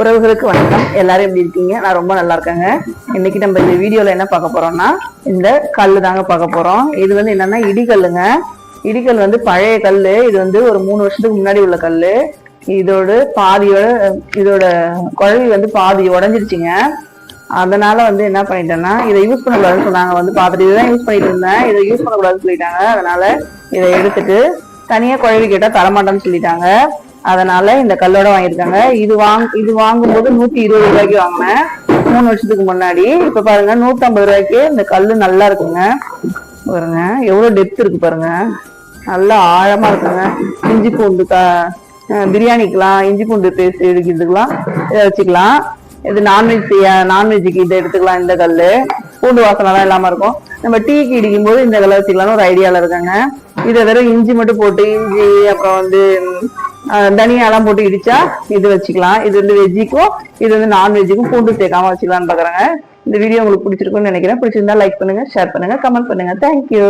உறவுகளுக்கு வணக்கம். எல்லாரும் எப்படி இருக்கீங்க? நான் ரொம்ப நல்லா இருக்கேங்க. இன்னைக்கு நம்ம இந்த வீடியோல என்ன பார்க்க போறோம்னா இந்த கல்லு தாங்க பார்க்க போறோம். இது வந்து என்னன்னா இடிக்கல்லுங்க இடிக்கல் வந்து பழைய கல் இது வந்து ஒரு மூணு வருஷத்துக்கு முன்னாடி உள்ள கல் இதோட பாதியோட இதோட குழவி வந்து பாதி உடஞ்சிருச்சுங்க. அதனால வந்து என்ன பண்ணிட்டேன்னா இதை யூஸ் பண்ணக்கூடாதுன்னு சொன்னாங்க. வந்து பார்த்துட்டு இதுதான் யூஸ் பண்ணிட்டு இருந்தேன். இதை யூஸ் பண்ணக்கூடாதுன்னு சொல்லிட்டாங்க. அதனால இதை எடுத்துட்டு தனியாக குழவி கேட்டால் தரமாட்டேன்னு சொல்லிட்டாங்க. அதனால இந்த கல்லோட வாங்கியிருக்காங்க. இது வாங் இது வாங்கும்போது நூத்தி இருபது ரூபாய்க்கு வாங்கினேன். மூணு வருஷத்துக்கு முன்னாடி. இப்ப பாருங்க நூத்தம்பது ரூபாய்க்கு இந்த கல்லு நல்லா இருக்குங்க. பாருங்க எவ்வளவு டெப்த் இருக்கு பாருங்க. நல்லா ஆழமா இருக்குங்க. இஞ்சி பூண்டு க பிரியாணிக்கெல்லாம் இஞ்சி பூண்டு பேஸ்ட் எடுக்கிறதுக்கெல்லாம் இதை வச்சுக்கலாம். இது நான்வெஜ் நான்வெஜ்ஜுக்கு இதை எடுத்துக்கலாம் இந்த கல் பூண்டு வாசனைலாம் இல்லாம இருக்கும். நம்ம டீக்கு இடிக்கும் போது இந்த கல்லை வச்சுக்கலாம்னு ஒரு ஐடியால இருக்காங்க. இதை வெறும் இஞ்சி மட்டும் போட்டு இஞ்சி அப்புறம் வந்து தனியா தனியாலாம் போட்டு இடிச்சா இது வச்சுக்கலாம். இது வந்து வெஜ்ஜிக்கும் இது வந்து நான்வெஜ்ஜுக்கும் பூண்டு சேர்க்காம வச்சுக்கலாம்னு பாக்குறாங்க. இந்த வீடியோ உங்களுக்கு பிடிச்சிருக்கும்னு நினைக்கிறேன். பிடிச்சிருந்தா லைக் பண்ணுங்க ஷேர் பண்ணுங்க கமெண்ட் பண்ணுங்க. தேங்க்யூ